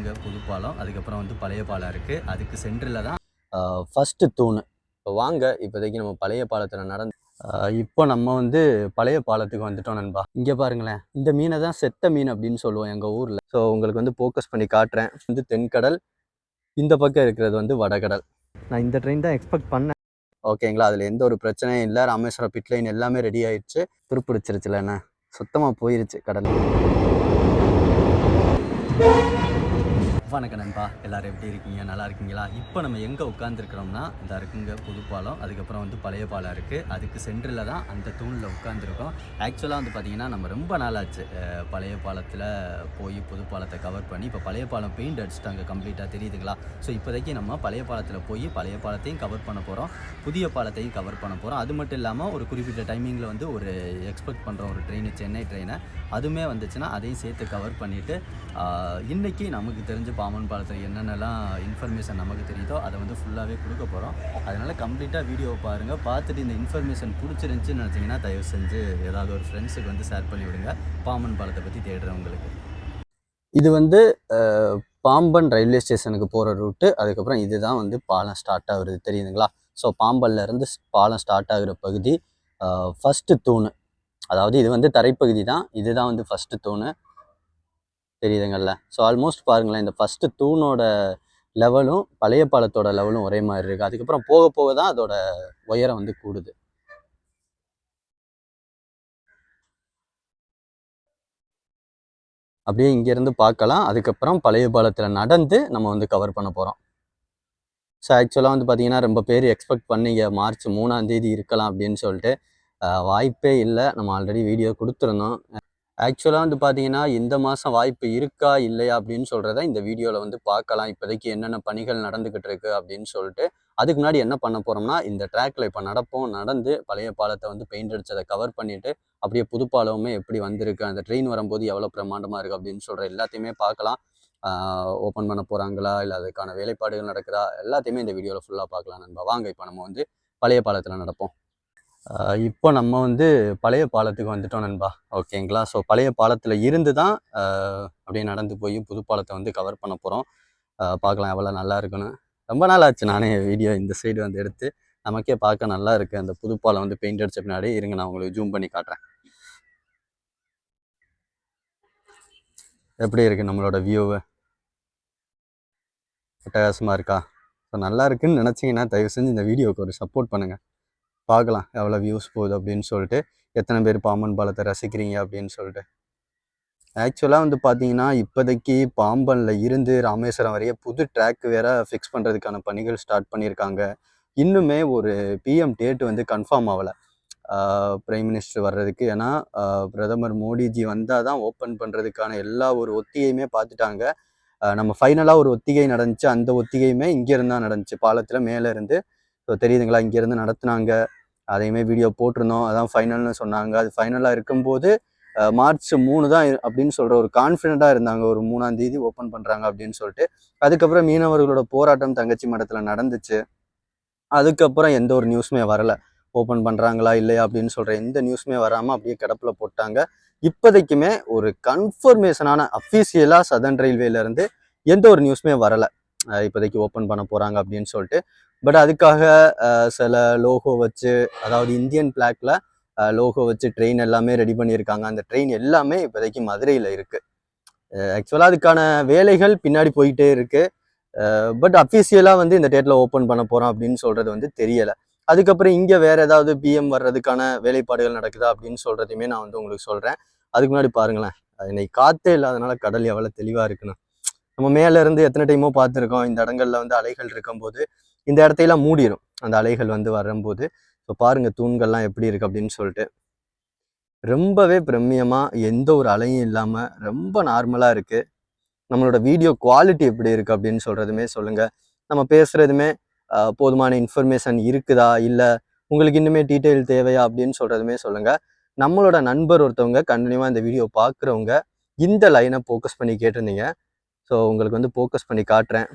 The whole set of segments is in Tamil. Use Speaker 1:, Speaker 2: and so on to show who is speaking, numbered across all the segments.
Speaker 1: இங்கே பாலம் அதுக்கப்புறம் வந்து பழைய பாலம் இருக்குது அதுக்கு சென்டரில் தான் ஃபர்ஸ்ட் தூண் இப்போ வாங்க இப்போதைக்கு நம்ம பழைய பாலத்தில் நடந்து இப்போ நம்ம வந்து பழைய பாலத்துக்கு வந்துட்டோம் நண்பா இங்கே பாருங்களேன் இந்த மீனை தான் செத்த மீன் அப்படின்னு சொல்லுவோம் எங்கள் ஊரில் ஸோ உங்களுக்கு வந்து ஃபோக்கஸ் பண்ணி காட்டுறேன் வந்து தென்கடல் இந்த பக்கம் இருக்கிறது வந்து வடகடல்
Speaker 2: நான் இந்த ட்ரெயின் தான் எக்ஸ்பெக்ட் பண்ணேன்
Speaker 1: ஓகேங்களா அதில் எந்த ஒரு பிரச்சனையும் இல்லை ராமேஸ்வரம் பிட்லைன் எல்லாமே ரெடி ஆயிடுச்சு துருப்பிடிச்சிருச்சுல என்ன சுத்தமாக போயிருச்சு கடல் வணக்க நண்பா எல்லோரும் எப்படி இருக்கீங்க நல்லா இருக்கீங்களா இப்போ நம்ம எங்கே உட்காந்துருக்கிறோம்னா இந்த இருக்குங்க புது பாலம் அதுக்கப்புறம் வந்து பழைய பாலம் இருக்குது அதுக்கு சென்டரில் தான் அந்த தூணில் உட்காந்துருக்கோம் ஆக்சுவலாக வந்து பார்த்திங்கன்னா நம்ம ரொம்ப நாளாச்சு பழைய பாலத்தில் போய் புது பாலத்தை கவர் பண்ணி இப்போ பழைய பாலம் பெயிண்ட் அடிச்சுட்டாங்க கம்ப்ளீட்டாக தெரியுதுங்களா ஸோ இப்போதைக்கு நம்ம பழைய பாலத்தில் போய் பழைய பாலத்தையும் கவர் பண்ண போகிறோம் புதிய பாலத்தையும் கவர் பண்ண போகிறோம் அது மட்டும் இல்லாமல் ஒரு குறிப்பிட்ட டைமிங்கில் வந்து ஒரு எக்ஸ்பெக்ட் பண்ணுற ஒரு ட்ரெயின் சென்னை ட்ரெயினை அதுவுமே வந்துச்சுன்னா அதையும் சேர்த்து கவர் பண்ணிவிட்டு இன்றைக்கி நமக்கு தெரிஞ்ச பாம்பன் பாலத்தில் என்னென்னலாம் இன்ஃபர்மேஷன் நமக்கு தெரியுதோ அதை வந்து ஃபுல்லாகவே கொடுக்க போகிறோம் அதனால் கம்ப்ளீட்டாக வீடியோ பாருங்கள் பார்த்துட்டு இந்த இன்ஃபர்மேஷன் பிடிச்சிருந்துச்சின்னு நினச்சிங்கன்னா தயவு செஞ்சு ஏதாவது ஒரு ஃப்ரெண்ட்ஸுக்கு வந்து ஷேர் பண்ணி விடுங்க பாம்பன் பாலத்தை பற்றி தேடுறவங்களுக்கு இது வந்து பாம்பன் ரயில்வே ஸ்டேஷனுக்கு போகிற ரூட்டு அதுக்கப்புறம் இதுதான் வந்து பாலம் ஸ்டார்ட் ஆகுறது தெரியுதுங்களா ஸோ பாம்பன்லேருந்து பாலம் ஸ்டார்ட் ஆகுற பகுதி ஃபஸ்ட்டு தூண் அதாவது இது வந்து தரைப்பகுதி தான் இதுதான் வந்து ஃபஸ்ட்டு தூண் தெரியுதுங்கள்ல ஸோ ஆல்மோஸ்ட் பாருங்களேன் இந்த ஃபஸ்ட்டு தூணோட லெவலும் பழைய பாலத்தோட லெவலும் ஒரே மாதிரி இருக்குது அதுக்கப்புறம் போக போக தான் அதோட உயரம் வந்து கூடுது அப்படியே இங்கேருந்து பார்க்கலாம் அதுக்கப்புறம் பழைய பாலத்தில் நடந்து நம்ம வந்து கவர் பண்ண போகிறோம் ஸோ ஆக்சுவலாக வந்து பார்த்தீங்கன்னா ரொம்ப பேர் எக்ஸ்பெக்ட் பண்ணீங்க மார்ச் மூணாந்தேதி இருக்கலாம் அப்படின்னு சொல்லிட்டு வாய்ப்பே இல்லை நம்ம ஆல்ரெடி வீடியோ கொடுத்துருந்தோம் ஆக்சுவலாக வந்து பார்த்தீங்கன்னா இந்த மாதம் வாய்ப்பு இருக்கா இல்லையா அப்படின்னு சொல்கிறத இந்த வீடியோவில் வந்து பார்க்கலாம் இப்போதைக்கு என்னென்ன பணிகள் நடந்துக்கிட்டு இருக்குது அப்படின்னு சொல்லிட்டு அதுக்கு முன்னாடி என்ன பண்ண போகிறோம்னா இந்த ட்ராக்கில் இப்போ நடப்போம் நடந்து பழைய பாலத்தை வந்து பெயிண்ட் அடிச்சதை கவர் பண்ணிவிட்டு அப்படியே புதுப்பாலமுமே எப்படி வந்திருக்கு அந்த ட்ரெயின் வரும்போது எவ்வளோ பிரமாண்டமாக இருக்குது அப்படின்னு சொல்கிற எல்லாத்தையுமே பார்க்கலாம் ஓப்பன் பண்ண போகிறாங்களா இல்லை அதுக்கான வேலைப்பாடுகள் நடக்குதா எல்லாத்தையுமே இந்த வீடியோவில் ஃபுல்லாக பார்க்கலாம் நண்பா வாங்க இப்போ நம்ம வந்து பழைய பாலத்தில் நடப்போம் இப்போ நம்ம வந்து பழைய பாலத்துக்கு வந்துட்டோம் நண்பா ஓகேங்களா ஸோ பழைய பாலத்தில் இருந்து தான் அப்படியே நடந்து போய் புது பாலத்தை வந்து கவர் பண்ண போகிறோம் பார்க்கலாம் எவ்வளோ நல்லா இருக்குன்னு ரொம்ப நாள் ஆச்சு நானே வீடியோ இந்த சைடு வந்து எடுத்து நமக்கே பார்க்க நல்லா இருக்குது அந்த புது பாலம் வந்து பெயிண்ட் அடிச்ச பின்னாடி இருங்க நான் உங்களுக்கு ஜூம் பண்ணி காட்டுறேன் எப்படி இருக்குது நம்மளோட வியூவு அட்டகாசமாக இருக்கா ஸோ நல்லா இருக்குன்னு நினச்சிங்கன்னா தயவு செஞ்சு இந்த வீடியோவுக்கு ஒரு சப்போர்ட் பண்ணுங்கள் பார்க்கலாம் எவ்வளோ வியூஸ் போகுது அப்படின்னு சொல்லிட்டு எத்தனை பேர் பாம்பன் பாலத்தை ரசிக்கிறீங்க அப்படின்னு சொல்லிட்டு ஆக்சுவலாக வந்து பார்த்தீங்கன்னா இப்போதைக்கு பாம்பனில் இருந்து ராமேஸ்வரம் வரைய புது ட்ராக் வேற ஃபிக்ஸ் பண்ணுறதுக்கான பணிகள் ஸ்டார்ட் பண்ணியிருக்காங்க இன்னுமே ஒரு பிஎம் டேட் வந்து கன்ஃபார்ம் ஆகலை பிரைம் மினிஸ்டர் வர்றதுக்கு ஏன்னா பிரதமர் மோடிஜி வந்தால் தான் ஓப்பன் பண்ணுறதுக்கான எல்லா ஒரு ஒத்திகையுமே பார்த்துட்டாங்க நம்ம ஃபைனலாக ஒரு ஒத்திகை நடந்துச்சு அந்த ஒத்திகையுமே இங்கேருந்து தான் நடந்துச்சு பாலத்தில் மேலே இருந்து ஸோ தெரியுதுங்களா இங்கேருந்து நடத்துனாங்க அதையுமே வீடியோ போட்டிருந்தோம் அதான் ஃபைனல்னு சொன்னாங்க அது ஃபைனலாக இருக்கும்போது மார்ச் மூணு தான் அப்படின்னு சொல்கிற ஒரு கான்ஃபிடண்ட்டாக இருந்தாங்க ஒரு மூணாம் தேதி ஓப்பன் பண்ணுறாங்க அப்படின்னு சொல்லிட்டு அதுக்கப்புறம் மீனவர்களோட போராட்டம் தங்கச்சி மடத்தில் நடந்துச்சு அதுக்கப்புறம் எந்த ஒரு நியூஸுமே வரலை ஓப்பன் பண்ணுறாங்களா இல்லையா அப்படின்னு சொல்கிற எந்த நியூஸுமே வராமல் அப்படியே கிடப்பில் போட்டாங்க இப்போதைக்குமே ஒரு கன்ஃபர்மேஷனான அஃபீஷியலாக சதன் ரயில்வேலேருந்து எந்த ஒரு நியூஸுமே வரலை இப்போதைக்கு ஓப்பன் பண்ண போகிறாங்க அப்படின்னு சொல்லிட்டு பட் அதுக்காக சில லோகோ வச்சு அதாவது இந்தியன் பிளாக்ல லோகோ வச்சு ட்ரெயின் எல்லாமே ரெடி பண்ணியிருக்காங்க அந்த ட்ரெயின் எல்லாமே இப்போதைக்கு மதுரையில் இருக்குது ஆக்சுவலாக அதுக்கான வேலைகள் பின்னாடி போயிட்டே இருக்குது பட் அஃபீஷியலாக வந்து இந்த டேட்டில் ஓப்பன் பண்ண போகிறோம் அப்படின்னு சொல்கிறது வந்து தெரியலை அதுக்கப்புறம் இங்கே வேறு ஏதாவது பிஎம் வர்றதுக்கான வேலைப்பாடுகள் நடக்குதா அப்படின்னு சொல்கிறதையுமே நான் வந்து உங்களுக்கு சொல்கிறேன் அதுக்கு முன்னாடி பாருங்களேன் இன்னைக்கு காற்றே இல்லாதனால கடல் எவ்வளோ தெளிவாக இருக்குன்னு நம்ம மேலேருந்து எத்தனை டைமோ பார்த்துருக்கோம் இந்த இடங்கள்ல வந்து அலைகள் இருக்கும்போது இந்த இடத்தையெல்லாம் மூடிடும் அந்த அலைகள் வந்து வரும்போது ஸோ பாருங்கள் தூண்கள்லாம் எப்படி இருக்குது அப்படின்னு சொல்லிட்டு ரொம்பவே பிரம்மியமாக எந்த ஒரு அலையும் இல்லாமல் ரொம்ப நார்மலாக இருக்குது நம்மளோட வீடியோ குவாலிட்டி எப்படி இருக்குது அப்படின்னு சொல்கிறதுமே சொல்லுங்கள் நம்ம பேசுகிறதுமே போதுமான இன்ஃபர்மேஷன் இருக்குதா இல்லை உங்களுக்கு இன்னுமே டீட்டெயில் தேவையா அப்படின்னு சொல்கிறதுமே சொல்லுங்கள் நம்மளோட நண்பர் ஒருத்தவங்க கண்டினியூவாக இந்த வீடியோ பார்க்குறவங்க இந்த லைனை ஃபோக்கஸ் பண்ணி கேட்டிருந்தீங்க ஸோ உங்களுக்கு வந்து ஃபோக்கஸ் பண்ணி காட்டுறேன்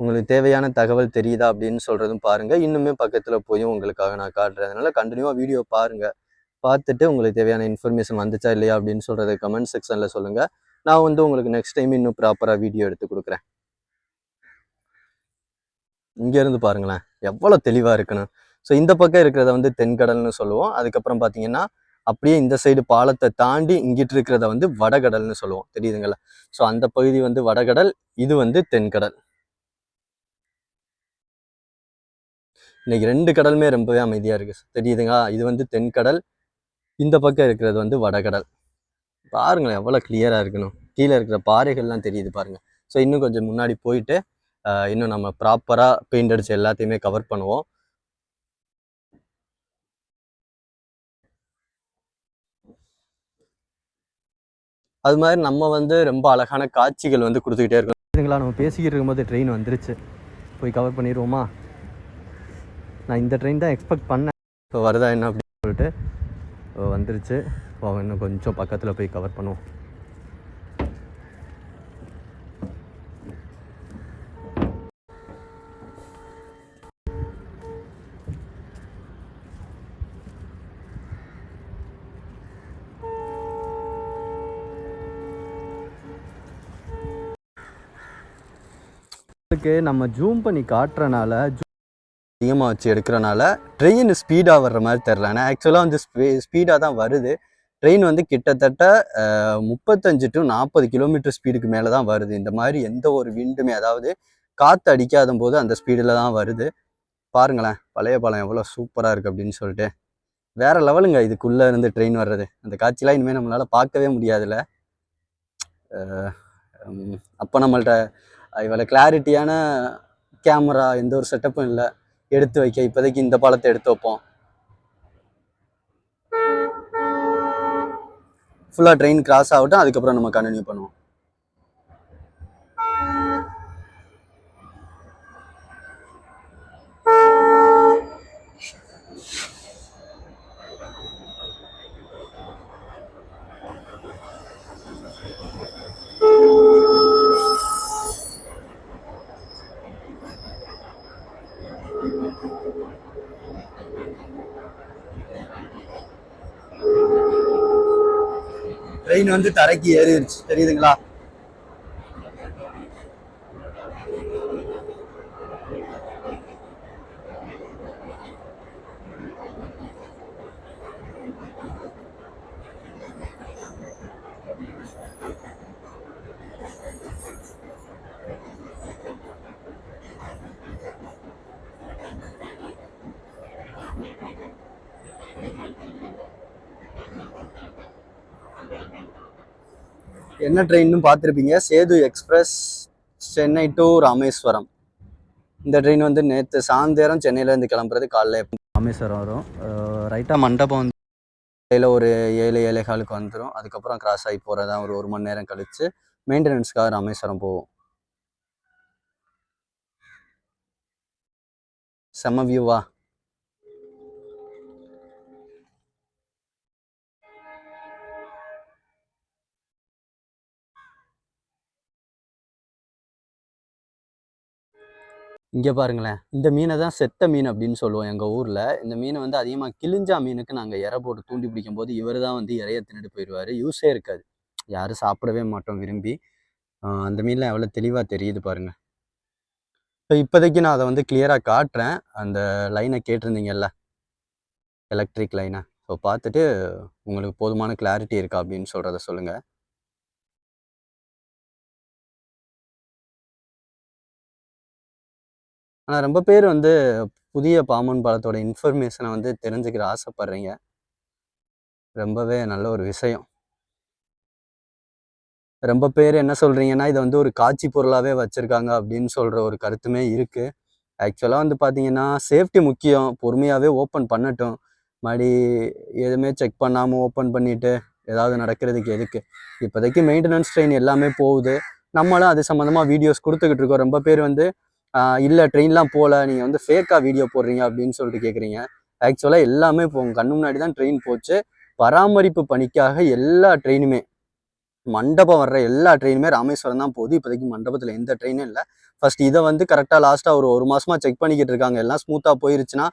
Speaker 1: உங்களுக்கு தேவையான தகவல் தெரியுதா அப்படின்னு சொல்கிறதும் பாருங்கள் இன்னுமே பக்கத்தில் போய் உங்களுக்காக நான் காட்டுறேன் அதனால் கண்டினியூவாக வீடியோ பாருங்கள் பார்த்துட்டு உங்களுக்கு தேவையான இன்ஃபர்மேஷன் வந்துச்சா இல்லையா அப்படின்னு சொல்கிறத கமெண்ட் செக்ஷனில் சொல்லுங்கள் நான் வந்து உங்களுக்கு நெக்ஸ்ட் டைம் இன்னும் ப்ராப்பராக வீடியோ எடுத்து கொடுக்குறேன் இங்கேருந்து பாருங்களேன் எவ்வளோ தெளிவாக இருக்கணும் ஸோ இந்த பக்கம் இருக்கிறத வந்து தென்கடல்னு சொல்லுவோம் அதுக்கப்புறம் பார்த்தீங்கன்னா அப்படியே இந்த சைடு பாலத்தை தாண்டி இங்கிட்டு இருக்கிறத வந்து வடகடல்னு சொல்லுவோம் தெரியுதுங்களா ஸோ அந்த பகுதி வந்து வடகடல் இது வந்து தென்கடல் இன்றைக்கி ரெண்டு கடலுமே ரொம்பவே அமைதியாக இருக்குது தெரியுதுங்களா இது வந்து தென்கடல் இந்த பக்கம் இருக்கிறது வந்து வடகடல் பாருங்களேன் எவ்வளோ கிளியராக இருக்கணும் கீழே இருக்கிற பாறைகள்லாம் தெரியுது பாருங்கள் ஸோ இன்னும் கொஞ்சம் முன்னாடி போயிட்டு இன்னும் நம்ம ப்ராப்பராக பெயிண்ட் அடித்து எல்லாத்தையுமே கவர் பண்ணுவோம் அது மாதிரி நம்ம வந்து ரொம்ப அழகான காட்சிகள் வந்து கொடுத்துக்கிட்டே இருக்கோம் நம்ம பேசிக்கிட்டு இருக்கும்போது ட்ரெயின் வந்துருச்சு போய் கவர் பண்ணிடுவோமா
Speaker 2: நான் இந்த ட்ரெயின் தான் எக்ஸ்பெக்ட் பண்ணேன்
Speaker 1: ஸோ வருதா என்ன அப்படின்னு சொல்லிட்டு வந்துருச்சு இப்போ இன்னும் கொஞ்சம் பக்கத்தில் போய் கவர் பண்ணுவோம் நம்ம ஜூம் பண்ணி காட்டுறனால அதிகமாக வச்சு எடுக்கிறனால ட்ரெயின் ஸ்பீடாக வர்ற மாதிரி தெரில ஆனால் ஆக்சுவலாக வந்து ஸ்பீ ஸ்பீடாக தான் வருது ட்ரெயின் வந்து கிட்டத்தட்ட முப்பத்தஞ்சு டு நாற்பது கிலோமீட்டர் ஸ்பீடுக்கு மேலே தான் வருது இந்த மாதிரி எந்த ஒரு விண்டுமே அதாவது காற்று அடிக்காத போது அந்த ஸ்பீடில் தான் வருது பாருங்களேன் பழைய பாலம் எவ்வளோ சூப்பராக இருக்குது அப்படின்னு சொல்லிட்டு வேறு லெவலுங்க இதுக்குள்ளே இருந்து ட்ரெயின் வர்றது அந்த காட்சியெலாம் இனிமேல் நம்மளால் பார்க்கவே முடியாதுல்ல அப்போ நம்மள்கிட்ட இவ்வளோ கிளாரிட்டியான கேமரா எந்த ஒரு செட்டப்பும் இல்லை எடுத்து வைக்க இப்போதைக்கு இந்த பாலத்தை எடுத்து வைப்போம் ஃபுல்லாக ட்ரெயின் கிராஸ் ஆகட்டும் அதுக்கப்புறம் நம்ம கண்டினியூ பண்ணுவோம் ட்ரெயின் வந்து தரைக்கு ஏறிடுச்சு தெரியுதுங்களா என்ன ட்ரெயின்னு பார்த்துருப்பீங்க சேது எக்ஸ்பிரஸ் சென்னை டு ராமேஸ்வரம் இந்த ட்ரெயின் வந்து நேற்று சாயந்தரம் சென்னையிலேருந்து கிளம்புறது காலைல ராமேஸ்வரம் வரும் ரைட்டாக மண்டபம் வந்து காலையில் ஒரு ஏழு ஏழை காலுக்கு வந்துடும் அதுக்கப்புறம் கிராஸ் ஆகி போகிறதா ஒரு ஒரு மணி நேரம் கழித்து மெயின்டெனன்ஸ்க்காக ராமேஸ்வரம் போவோம் செம வியூவா இங்கே பாருங்களேன் இந்த மீனை தான் செத்த மீன் அப்படின்னு சொல்லுவோம் எங்கள் ஊரில் இந்த மீனை வந்து அதிகமாக கிழிஞ்சா மீனுக்கு நாங்கள் இற போட்டு தூண்டி பிடிக்கும் போது இவர் தான் வந்து இறைய தின்னுட்டு போயிடுவார் யூஸே இருக்காது யாரும் சாப்பிடவே மாட்டோம் விரும்பி அந்த மீனில் எவ்வளோ தெளிவாக தெரியுது பாருங்கள் இப்போ இப்போதைக்கு நான் அதை வந்து கிளியராக காட்டுறேன் அந்த லைனை கேட்டிருந்தீங்கல்ல எலக்ட்ரிக் லைனை ஸோ பார்த்துட்டு உங்களுக்கு போதுமான கிளாரிட்டி இருக்கா அப்படின்னு சொல்கிறத சொல்லுங்கள் ஆனால் ரொம்ப பேர் வந்து புதிய பாம்பன் பாலத்தோட இன்ஃபர்மேஷனை வந்து தெரிஞ்சுக்கிற ஆசைப்படுறீங்க ரொம்பவே நல்ல ஒரு விஷயம் ரொம்ப பேர் என்ன சொல்கிறீங்கன்னா இதை வந்து ஒரு காட்சி பொருளாகவே வச்சுருக்காங்க அப்படின்னு சொல்கிற ஒரு கருத்துமே இருக்குது ஆக்சுவலாக வந்து பார்த்தீங்கன்னா சேஃப்டி முக்கியம் பொறுமையாகவே ஓப்பன் பண்ணட்டும் மறுபடி எதுவுமே செக் பண்ணாமல் ஓப்பன் பண்ணிவிட்டு ஏதாவது நடக்கிறதுக்கு எதுக்கு இப்போதைக்கு மெயின்டெனன்ஸ் ட்ரெயின் எல்லாமே போகுது நம்மளும் அது சம்மந்தமாக வீடியோஸ் கொடுத்துக்கிட்டு இருக்கோம் ரொம்ப பேர் வந்து இல்லை ட்ரெயின்லாம் போகல நீங்கள் வந்து ஃபேக்காக வீடியோ போடுறீங்க அப்படின்னு சொல்லிட்டு கேட்குறீங்க ஆக்சுவலாக எல்லாமே இப்போ உங்கள் கண்ணு முன்னாடி தான் ட்ரெயின் போச்சு பராமரிப்பு பணிக்காக எல்லா ட்ரெயினுமே மண்டபம் வர்ற எல்லா ட்ரெயினுமே ராமேஸ்வரம் தான் போகுது இப்போதைக்கு மண்டபத்தில் எந்த ட்ரெயினும் இல்லை ஃபர்ஸ்ட் இதை வந்து கரெக்டாக லாஸ்ட்டாக ஒரு ஒரு மாதமாக செக் பண்ணிக்கிட்டு இருக்காங்க எல்லாம் ஸ்மூத்தாக போயிருச்சுன்னா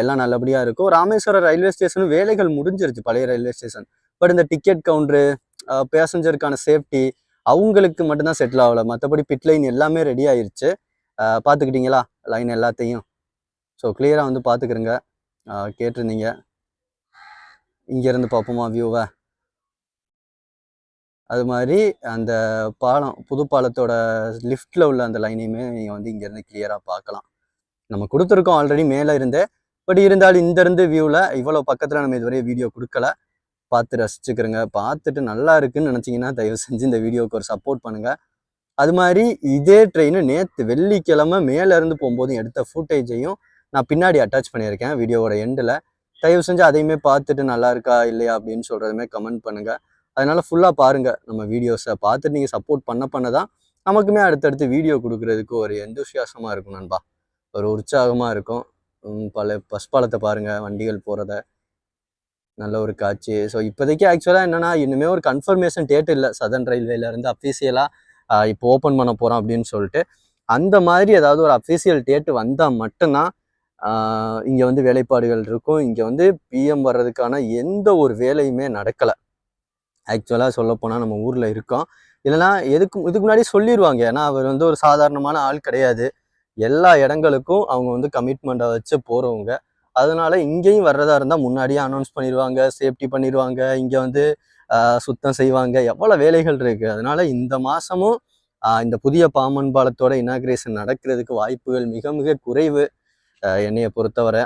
Speaker 1: எல்லாம் நல்லபடியாக இருக்கும் ராமேஸ்வரம் ரயில்வே ஸ்டேஷனும் வேலைகள் முடிஞ்சிருச்சு பழைய ரயில்வே ஸ்டேஷன் பட் இந்த டிக்கெட் கவுண்டரு பேசஞ்சருக்கான சேஃப்டி அவங்களுக்கு மட்டும்தான் செட்டில் ஆகலை மற்றபடி பிட் லைன் எல்லாமே ரெடி ஆயிடுச்சு பார்த்துக்கிட்டிங்களா லைன் எல்லாத்தையும் ஸோ கிளியராக வந்து பார்த்துக்கிறேங்க கேட்டிருந்தீங்க இங்கேருந்து பார்ப்போமா வியூவை அது மாதிரி அந்த பாலம் புது பாலத்தோட லிஃப்டில் உள்ள அந்த லைனையுமே நீங்கள் வந்து இங்கேருந்து கிளியராக பார்க்கலாம் நம்ம கொடுத்துருக்கோம் ஆல்ரெடி மேலே இருந்தே பட் இருந்தாலும் இருந்து வியூவில் இவ்வளோ பக்கத்தில் நம்ம இதுவரையும் வீடியோ கொடுக்கல பார்த்து ரசிச்சுக்கிறோங்க பார்த்துட்டு நல்லா இருக்குன்னு நினச்சிங்கன்னா தயவு செஞ்சு இந்த வீடியோவுக்கு ஒரு சப்போர்ட் பண்ணுங்கள் அது மாதிரி இதே ட்ரெயின் நேற்று வெள்ளிக்கிழமை மேலேருந்து போகும்போதும் எடுத்த ஃபுட்டேஜையும் நான் பின்னாடி அட்டாச் பண்ணியிருக்கேன் வீடியோவோட எண்டில் தயவு செஞ்சு அதையுமே பார்த்துட்டு நல்லா இருக்கா இல்லையா அப்படின்னு சொல்கிறதுமே கமெண்ட் பண்ணுங்கள் அதனால் ஃபுல்லாக பாருங்கள் நம்ம வீடியோஸை பார்த்துட்டு நீங்கள் சப்போர்ட் பண்ண பண்ண தான் நமக்குமே அடுத்தடுத்து வீடியோ கொடுக்குறதுக்கு ஒரு எந்தூசியாசமாக இருக்கும் நண்பா ஒரு உற்சாகமாக இருக்கும் பல பஸ் பாலத்தை பாருங்கள் வண்டிகள் போகிறத நல்ல ஒரு காட்சி ஸோ இப்போதைக்கு ஆக்சுவலாக என்னென்னா இன்னுமே ஒரு கன்ஃபர்மேஷன் டேட் இல்லை சதன் ரயில்வேலேருந்து அஃபீஷியலாக இப்போ ஓப்பன் பண்ண போகிறோம் அப்படின்னு சொல்லிட்டு அந்த மாதிரி ஏதாவது ஒரு அஃபிஷியல் டேட்டு வந்தால் மட்டும்தான் இங்கே வந்து வேலைப்பாடுகள் இருக்கும் இங்கே வந்து பிஎம் வர்றதுக்கான எந்த ஒரு வேலையுமே நடக்கலை ஆக்சுவலாக சொல்லப்போனால் நம்ம ஊரில் இருக்கோம் இல்லைனா எதுக்கு இதுக்கு முன்னாடி சொல்லிடுவாங்க ஏன்னா அவர் வந்து ஒரு சாதாரணமான ஆள் கிடையாது எல்லா இடங்களுக்கும் அவங்க வந்து கமிட்மெண்ட்டை வச்சு போகிறவங்க அதனால இங்கேயும் வர்றதா இருந்தால் முன்னாடியே அனௌன்ஸ் பண்ணிடுவாங்க சேஃப்டி பண்ணிடுவாங்க இங்கே வந்து சுத்தம் செய்வாங்க எவ்வளோ வேலைகள் இருக்குது அதனால இந்த மாதமும் இந்த புதிய பாமன் பாலத்தோட இனாக்ரேஷன் நடக்கிறதுக்கு வாய்ப்புகள் மிக மிக குறைவு என்னையை பொறுத்தவரை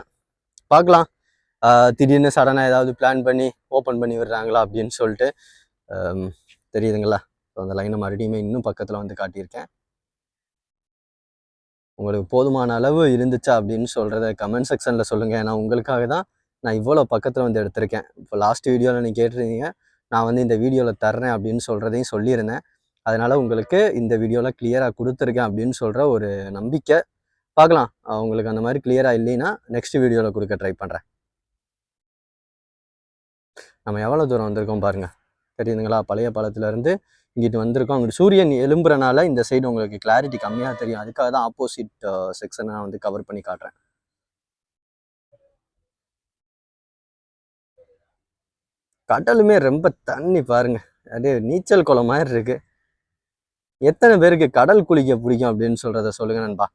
Speaker 1: பார்க்கலாம் திடீர்னு சடனாக ஏதாவது பிளான் பண்ணி ஓப்பன் பண்ணி விடுறாங்களா அப்படின்னு சொல்லிட்டு தெரியுதுங்களா அந்த லைனை மறுபடியுமே இன்னும் பக்கத்தில் வந்து காட்டியிருக்கேன் உங்களுக்கு போதுமான அளவு இருந்துச்சா அப்படின்னு சொல்கிறத கமெண்ட் செக்ஷனில் சொல்லுங்கள் ஏன்னா உங்களுக்காக தான் நான் இவ்வளோ பக்கத்தில் வந்து எடுத்திருக்கேன் இப்போ லாஸ்ட் வீடியோவில் நீங்கள் கேட்டிருந்தீங்க நான் வந்து இந்த வீடியோவில் தர்றேன் அப்படின்னு சொல்கிறதையும் சொல்லியிருந்தேன் அதனால் உங்களுக்கு இந்த வீடியோவில் கிளியராக கொடுத்துருக்கேன் அப்படின்னு சொல்கிற ஒரு நம்பிக்கை பார்க்கலாம் உங்களுக்கு அந்த மாதிரி கிளியராக இல்லைன்னா நெக்ஸ்ட் வீடியோவில் கொடுக்க ட்ரை பண்ணுறேன் நம்ம எவ்வளோ தூரம் வந்திருக்கோம் பாருங்கள் தெரியுதுங்களா பழைய பழத்துலேருந்து இங்கிட்டு வந்திருக்கோம் அங்கிட்டு சூரியன் எழும்புறனால இந்த சைடு உங்களுக்கு கிளாரிட்டி கம்மியாக தெரியும் அதுக்காக தான் ஆப்போசிட் செக்ஷனை நான் வந்து கவர் பண்ணி காட்டுறேன் கடலுமே ரொம்ப தண்ணி பாருங்க அப்படியே நீச்சல் குளம் மாதிரி இருக்கு எத்தனை பேருக்கு கடல் குளிக்க பிடிக்கும் அப்படின்னு சொல்றத சொல்லுங்க நண்பா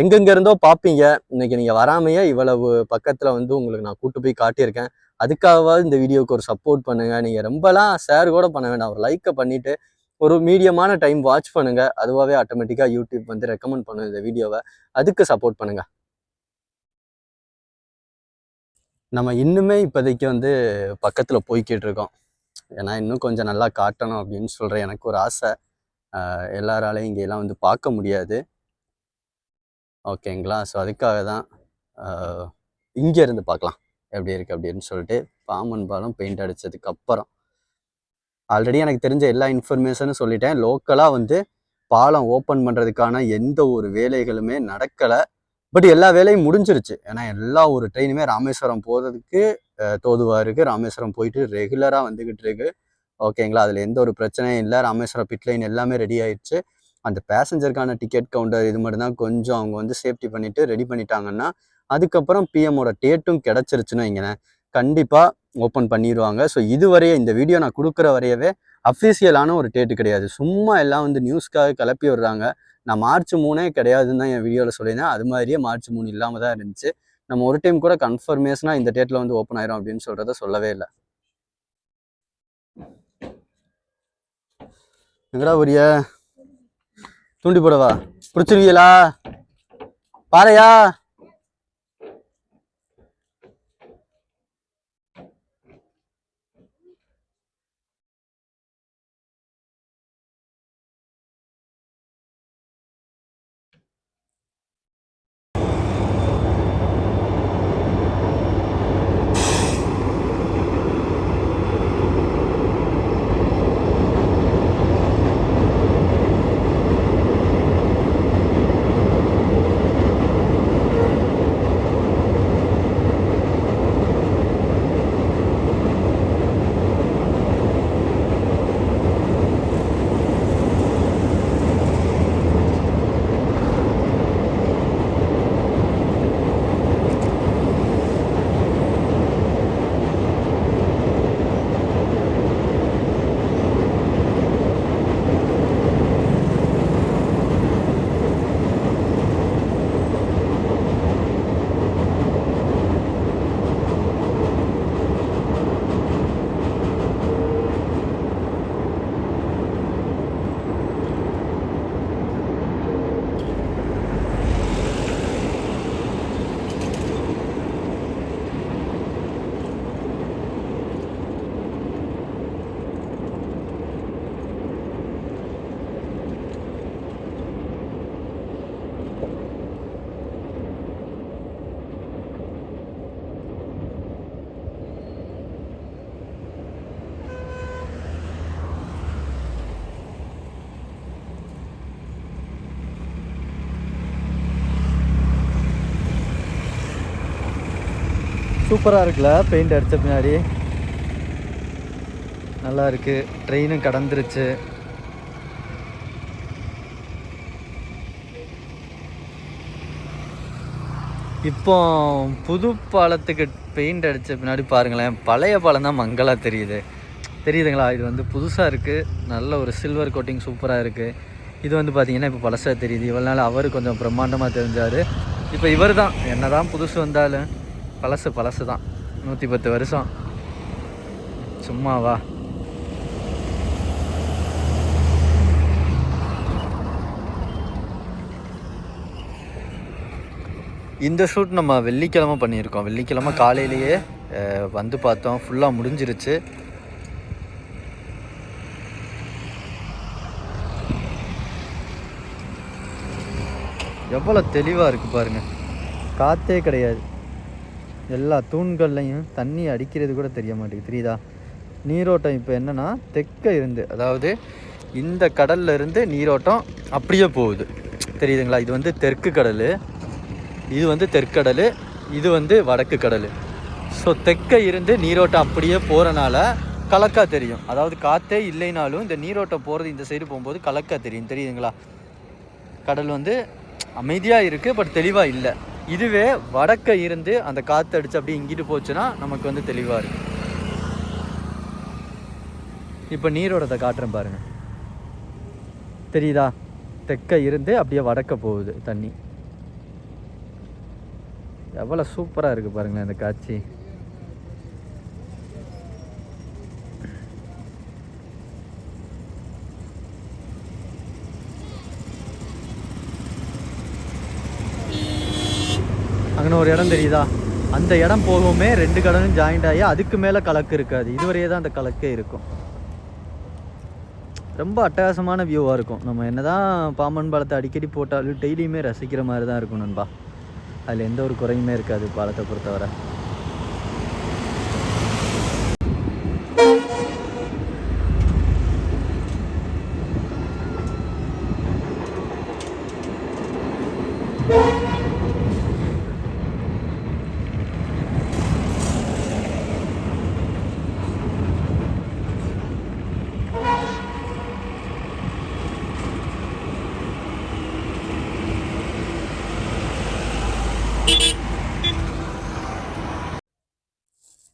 Speaker 1: எங்கெங்க இருந்தோ பார்ப்பீங்க இன்னைக்கு நீங்க வராமையே இவ்வளவு பக்கத்துல வந்து உங்களுக்கு நான் கூட்டு போய் காட்டியிருக்கேன் அதுக்காகவாவது இந்த வீடியோக்கு ஒரு சப்போர்ட் பண்ணுங்க நீங்க ரொம்பலாம் ஷேர் கூட பண்ண வேண்டாம் ஒரு லைக்கை பண்ணிட்டு ஒரு மீடியமான டைம் வாட்ச் பண்ணுங்க அதுவாகவே ஆட்டோமேட்டிக்காக யூடியூப் வந்து ரெக்கமெண்ட் பண்ணுங்க இந்த வீடியோவை அதுக்கு சப்போர்ட் பண்ணுங்க நம்ம இன்னுமே இப்போதைக்கு வந்து பக்கத்தில் போய்கிட்டு இருக்கோம் ஏன்னா இன்னும் கொஞ்சம் நல்லா காட்டணும் அப்படின்னு சொல்கிற எனக்கு ஒரு ஆசை எல்லாராலையும் இங்கெல்லாம் வந்து பார்க்க முடியாது ஓகேங்களா ஸோ அதுக்காக தான் இங்கே இருந்து பார்க்கலாம் எப்படி இருக்குது அப்படின்னு சொல்லிட்டு பாமன் பாலம் பெயிண்ட் அடித்ததுக்கு அப்புறம் ஆல்ரெடி எனக்கு தெரிஞ்ச எல்லா இன்ஃபர்மேஷனும் சொல்லிட்டேன் லோக்கலாக வந்து பாலம் ஓப்பன் பண்ணுறதுக்கான எந்த ஒரு வேலைகளுமே நடக்கலை பட் எல்லா வேலையும் முடிஞ்சிருச்சு ஏன்னா எல்லா ஒரு ட்ரெயினுமே ராமேஸ்வரம் போகிறதுக்கு தோதுவாக இருக்குது ராமேஸ்வரம் போயிட்டு ரெகுலராக வந்துக்கிட்டு இருக்கு ஓகேங்களா அதில் எந்த ஒரு பிரச்சனையும் இல்லை ராமேஸ்வரம் பிட் லைன் எல்லாமே ரெடி ஆயிடுச்சு அந்த பேசஞ்சருக்கான டிக்கெட் கவுண்டர் இது மட்டும்தான் கொஞ்சம் அவங்க வந்து சேஃப்டி பண்ணிவிட்டு ரெடி பண்ணிட்டாங்கன்னா அதுக்கப்புறம் பிஎம்மோட டேட்டும் கிடச்சிருச்சுன்னு வைங்களேன் கண்டிப்பாக ஓப்பன் பண்ணிடுவாங்க ஸோ இதுவரையே இந்த வீடியோ நான் கொடுக்குற வரையவே அஃபிஷியலான ஒரு டேட்டு கிடையாது சும்மா எல்லாம் வந்து நியூஸ்க்காக கிளப்பி விடுறாங்க நான் மார்ச் மூணே கிடையாதுன்னு தான் என் வீடியோவில் சொல்லியிருந்தேன் அது மாதிரியே மார்ச் மூணு இல்லாமல் தான் இருந்துச்சு நம்ம ஒரு டைம் கூட கன்ஃபர்மேஷனாக இந்த டேட்டில் வந்து ஓப்பன் ஆயிரும் அப்படின்னு சொல்கிறத சொல்லவே இல்லை எங்கடா உரிய தூண்டி போடவா பிடிச்சிருவீங்களா பாறையா சூப்பராக இருக்குல்ல பெயிண்ட் அடித்த பின்னாடி நல்லா இருக்கு ட்ரெயினும் கடந்துருச்சு இப்போ புது பாலத்துக்கு பெயிண்ட் அடித்த பின்னாடி பாருங்களேன் பழைய பாலம் தான் மங்கலாக தெரியுது தெரியுதுங்களா இது வந்து புதுசாக இருக்குது நல்ல ஒரு சில்வர் கோட்டிங் சூப்பராக இருக்குது இது வந்து பார்த்திங்கன்னா இப்போ பழசாக தெரியுது இவ்வளோ நாள் அவர் கொஞ்சம் பிரம்மாண்டமாக தெரிஞ்சார் இப்போ இவர் தான் என்ன தான் புதுசு வந்தாலும் பழசு பழசு தான் நூற்றி பத்து வருஷம் சும்மாவா இந்த ஷூட் நம்ம வெள்ளிக்கிழமை பண்ணியிருக்கோம் வெள்ளிக்கிழமை காலையிலேயே வந்து பார்த்தோம் ஃபுல்லாக முடிஞ்சிருச்சு எவ்வளோ தெளிவாக இருக்குது பாருங்கள் காற்றே கிடையாது எல்லா தூண்கள்லையும் தண்ணி அடிக்கிறது கூட தெரிய மாட்டேங்குது தெரியுதா நீரோட்டம் இப்போ என்னென்னா தெக்க இருந்து அதாவது இந்த கடலில் இருந்து நீரோட்டம் அப்படியே போகுது தெரியுதுங்களா இது வந்து தெற்கு கடல் இது வந்து தெற்கடல் இது வந்து வடக்கு கடல் ஸோ தெக்க இருந்து நீரோட்டம் அப்படியே போகிறனால கலக்கா தெரியும் அதாவது காற்றே இல்லைனாலும் இந்த நீரோட்டம் போகிறது இந்த சைடு போகும்போது கலக்கா தெரியும் தெரியுதுங்களா கடல் வந்து அமைதியாக இருக்குது பட் தெளிவாக இல்லை இதுவே வடக்க இருந்து அந்த காற்று அடிச்சு அப்படியே இங்கிட்டு போச்சுன்னா நமக்கு வந்து தெளிவாக இருக்கும் இப்போ நீரோடத்தை காட்டுறேன் பாருங்கள் தெரியுதா தெக்க இருந்து அப்படியே வடக்க போகுது தண்ணி எவ்வளோ சூப்பராக இருக்குது பாருங்களேன் இந்த காட்சி இன்னொரு இடம் தெரியுதா அந்த இடம் போகவுமே ரெண்டு கடனும் ஜாயிண்ட் ஆகி அதுக்கு மேலே கலக்கு இருக்காது இதுவரையே தான் அந்த கலக்கே இருக்கும் ரொம்ப அட்டகாசமான வியூவாக இருக்கும் நம்ம என்ன தான் பாம்பன் பாலத்தை அடிக்கடி போட்டாலும் டெய்லியுமே ரசிக்கிற மாதிரி தான் இருக்கும் நண்பா அதில் எந்த ஒரு குறையுமே இருக்காது பாலத்தை பொறுத்தவரை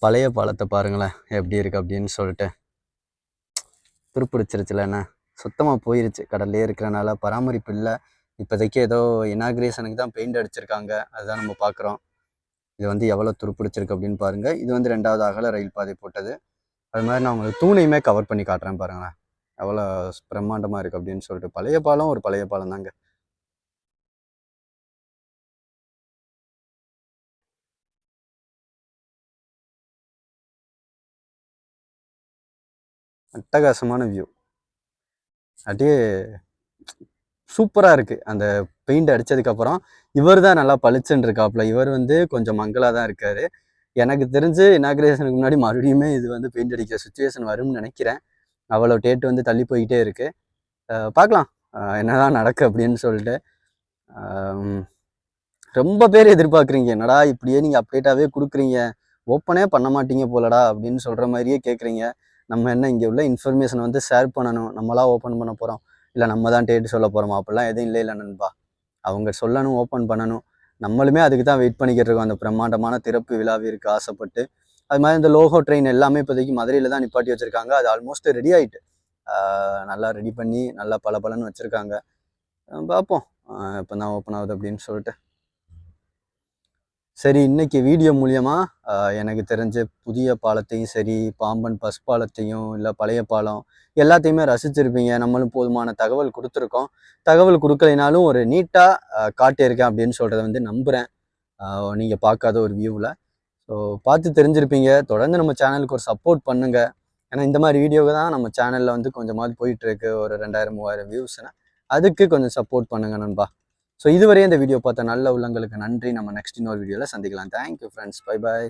Speaker 1: பழைய பாலத்தை பாருங்களேன் எப்படி இருக்குது அப்படின்னு சொல்லிட்டு துருப்பிடிச்சிருச்சுல என்ன சுத்தமாக போயிருச்சு கடல்லே இருக்கிறனால பராமரிப்பு இல்லை இப்போதைக்கு ஏதோ இனாகிரேஷனுக்கு தான் பெயிண்ட் அடிச்சிருக்காங்க அதுதான் நம்ம பார்க்குறோம் இது வந்து எவ்வளோ துருப்பிடிச்சிருக்கு அப்படின்னு பாருங்கள் இது வந்து ரெண்டாவது அகல ரயில் பாதை போட்டது அது மாதிரி நான் உங்களுக்கு தூணையுமே கவர் பண்ணி காட்டுறேன் பாருங்களேன் எவ்வளோ பிரம்மாண்டமாக இருக்குது அப்படின்னு சொல்லிட்டு பழைய பாலம் ஒரு பழைய பாலம் தாங்க அட்டகாசமான வியூ அப்படியே சூப்பராக இருக்குது அந்த பெயிண்ட் அடித்ததுக்கப்புறம் இவர் தான் நல்லா பளிச்சுன்னு இருக்காப்புல இவர் வந்து கொஞ்சம் மங்களாக தான் இருக்கார் எனக்கு தெரிஞ்சு இனாக்ரேஷனுக்கு முன்னாடி மறுபடியுமே இது வந்து பெயிண்ட் அடிக்கிற சுச்சுவேஷன் வரும்னு நினைக்கிறேன் அவ்வளோ டேட் வந்து தள்ளி போய்கிட்டே இருக்குது பார்க்கலாம் என்னதான் நடக்கு அப்படின்னு சொல்லிட்டு ரொம்ப பேர் எதிர்பார்க்குறீங்க என்னடா இப்படியே நீங்கள் அப்டேட்டாகவே கொடுக்குறீங்க ஓப்பனே பண்ண மாட்டீங்க போலடா அப்படின்னு சொல்கிற மாதிரியே கேட்குறீங்க நம்ம என்ன இங்கே உள்ள இன்ஃபர்மேஷனை வந்து ஷேர் பண்ணணும் நம்மளாம் ஓப்பன் பண்ண போகிறோம் இல்லை நம்ம தான் டேட்டு சொல்ல போகிறோமா அப்படிலாம் எதுவும் இல்லை இல்லை நண்பா அவங்க சொல்லணும் ஓப்பன் பண்ணணும் நம்மளுமே அதுக்கு தான் வெயிட் பண்ணிக்கிட்டு இருக்கோம் அந்த பிரம்மாண்டமான திறப்பு விழாவிற்கு ஆசைப்பட்டு அது மாதிரி இந்த லோகோ ட்ரெயின் எல்லாமே இப்போதைக்கு மதுரையில் தான் நிப்பாட்டி வச்சுருக்காங்க அது ஆல்மோஸ்ட் ரெடி ஆகிட்டு நல்லா ரெடி பண்ணி நல்லா பல பலன்னு வச்சுருக்காங்க பார்ப்போம் இப்போ தான் ஓப்பன் ஆகுது அப்படின்னு சொல்லிட்டு சரி இன்னைக்கு வீடியோ மூலியமாக எனக்கு தெரிஞ்ச புதிய பாலத்தையும் சரி பாம்பன் பஸ் பாலத்தையும் இல்லை பழைய பாலம் எல்லாத்தையுமே ரசிச்சிருப்பீங்க நம்மளும் போதுமான தகவல் கொடுத்துருக்கோம் தகவல் கொடுக்கலைனாலும் ஒரு நீட்டாக காட்டியிருக்கேன் அப்படின்னு சொல்கிறத வந்து நம்புகிறேன் நீங்கள் பார்க்காத ஒரு வியூவில் ஸோ பார்த்து தெரிஞ்சிருப்பீங்க தொடர்ந்து நம்ம சேனலுக்கு ஒரு சப்போர்ட் பண்ணுங்கள் ஏன்னா இந்த மாதிரி வீடியோவை தான் நம்ம சேனலில் வந்து கொஞ்சமாவது போயிட்டுருக்கு ஒரு ரெண்டாயிரம் மூவாயிரம் வியூஸ்னு அதுக்கு கொஞ்சம் சப்போர்ட் பண்ணுங்கள் நண்பா ஸோ இதுவரையும் இந்த வீடியோ பார்த்த நல்ல உள்ளங்களுக்கு நன்றி நம்ம நெக்ஸ்ட் இன்னொரு வீடியோவில் சந்திக்கலாம் தேங்க்யூ ஃப்ரெண்ட்ஸ் பை பாய்